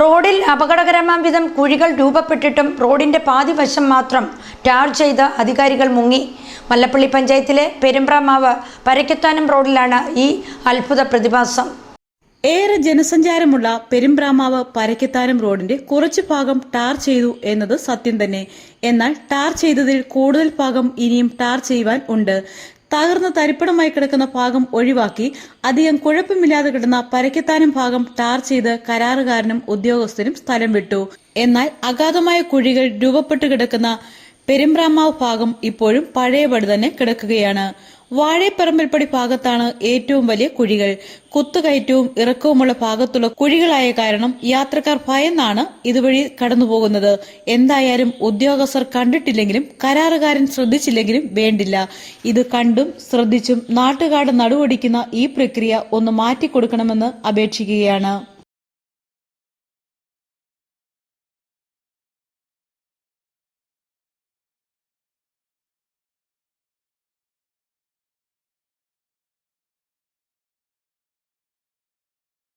റോഡിൽ അപകടകരമാം വിധം കുഴികൾ രൂപപ്പെട്ടിട്ടും റോഡിന്റെ പാതി വശം മാത്രം ടാർ ചെയ്ത് അധികാരികൾ മുങ്ങി. മല്ലപ്പള്ളി പഞ്ചായത്തിലെ പെരുമ്പ്രാമാവ് പരക്കത്താനം റോഡിലാണ് ഈ അത്ഭുത പ്രതിഭാസം. ഏറെ ജനസഞ്ചാരമുള്ള പെരുമ്പ്രാമാവ് പരക്കത്താനം റോഡിന്റെ കുറച്ചു ഭാഗം ടാർ ചെയ്തു എന്നത് സത്യം തന്നെ. എന്നാൽ ടാർ ചെയ്തതിൽ കൂടുതൽ ഭാഗം ഇനിയും ടാർ ചെയ്യുവാൻ ഉണ്ട്. തകർന്ന് തരിപ്പണമായി കിടക്കുന്ന ഭാഗം ഒഴിവാക്കി അധികം കുഴപ്പമില്ലാതെ കിടന്ന പരക്കെത്താനും ഭാഗം ടാർ ചെയ്ത് കരാറുകാരനും ഉദ്യോഗസ്ഥരും സ്ഥലം വിട്ടു. എന്നാൽ അഗാധമായ കുഴികൾ രൂപപ്പെട്ടു കിടക്കുന്ന പെരുമ്പ്രാമാവ് ഭാഗം ഇപ്പോഴും പഴയപടി തന്നെ കിടക്കുകയാണ്. വാഴപ്പറമ്പിൽപ്പടി ഭാഗത്താണ് ഏറ്റവും വലിയ കുഴികൾ. കുത്തുകയറ്റവും ഇറക്കവുമുള്ള ഭാഗത്തുള്ള കുഴികളായ കാരണം യാത്രക്കാർ ഭയന്നാണ് ഇതുവഴി കടന്നുപോകുന്നത്. എന്തായാലും ഉദ്യോഗസ്ഥർ കണ്ടിട്ടില്ലെങ്കിലും കരാറുകാരൻ ശ്രദ്ധിച്ചില്ലെങ്കിലും വേണ്ടില്ല. ഇത് കണ്ടും ശ്രദ്ധിച്ചും നാട്ടുകാട് നടുവടിക്കുന്ന ഈ പ്രക്രിയ ഒന്ന് മാറ്റിക്കൊടുക്കണമെന്ന് അപേക്ഷിക്കുകയാണ്.